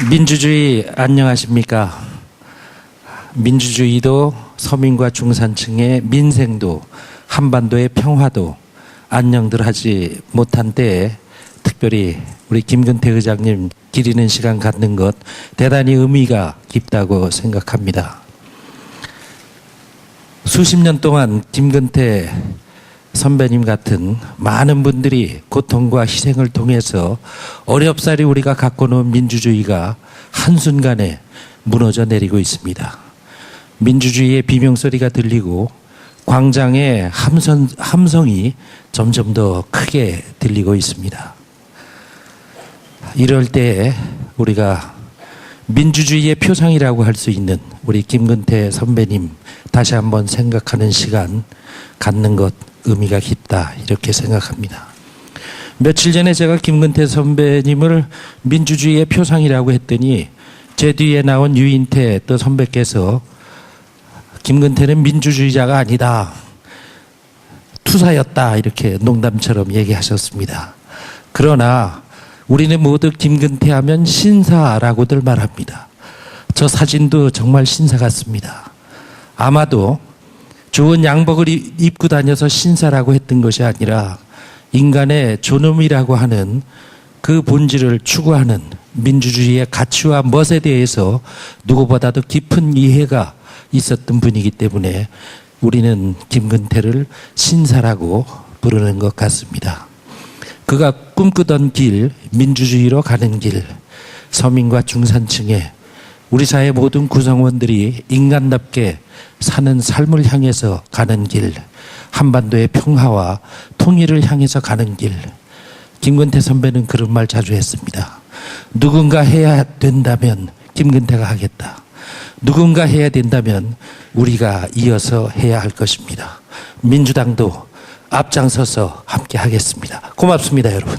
민주주의 안녕하십니까? 민주주의도 서민과 중산층의 민생도 한반도의 평화도 안녕들 하지 못한 때에 특별히 우리 김근태 의장님 기리는 시간 갖는 것 대단히 의미가 깊다고 생각합니다. 수십 년 동안 김근태 선배님 같은 많은 분들이 고통과 희생을 통해서 어렵사리 우리가 갖고 놓은 민주주의가 한순간에 무너져 내리고 있습니다. 민주주의의 비명소리가 들리고 광장의 함성, 함성이 점점 더 크게 들리고 있습니다. 이럴 때 우리가 민주주의의 표상이라고 할 수 있는 우리 김근태 선배님 다시 한번 생각하는 시간 갖는 것 의미가 깊다 이렇게 생각합니다. 며칠 전에 제가 김근태 선배님을 민주주의의 표상이라고 했더니 제 뒤에 나온 유인태 또 선배께서 김근태는 민주주의자가 아니다. 투사였다. 이렇게 농담처럼 얘기하셨습니다. 그러나 우리는 모두 김근태 하면 신사라고들 말합니다. 저 사진도 정말 신사 같습니다. 아마도 좋은 양복을 입- 입고 다녀서 신사라고 했던 것이 아니라 인간의 존엄이라고 하는 그 본질을 추구하는 민주주의의 가치와 멋에 대해서 누구보다도 깊은 이해가 있었던 분이기 때문에 우리는 김근태를 신사라고 부르는 것 같습니다. 그가 꿈꾸던 길, 민주주의로 가는 길, 서민과 중산층의 우리 사회 모든 구성원들이 인간답게 사는 삶을 향해서 가는 길, 한반도의 평화와 통일을 향해서 가는 길. 김근태 선배는 그런 말 자주 했습니다. 누군가 해야 된다면 김근태가 하겠다. 누군가 해야 된다면 우리가 이어서 해야 할 것입니다. 민주당도 앞장서서 함께 하겠습니다. 고맙습니다, 여러분.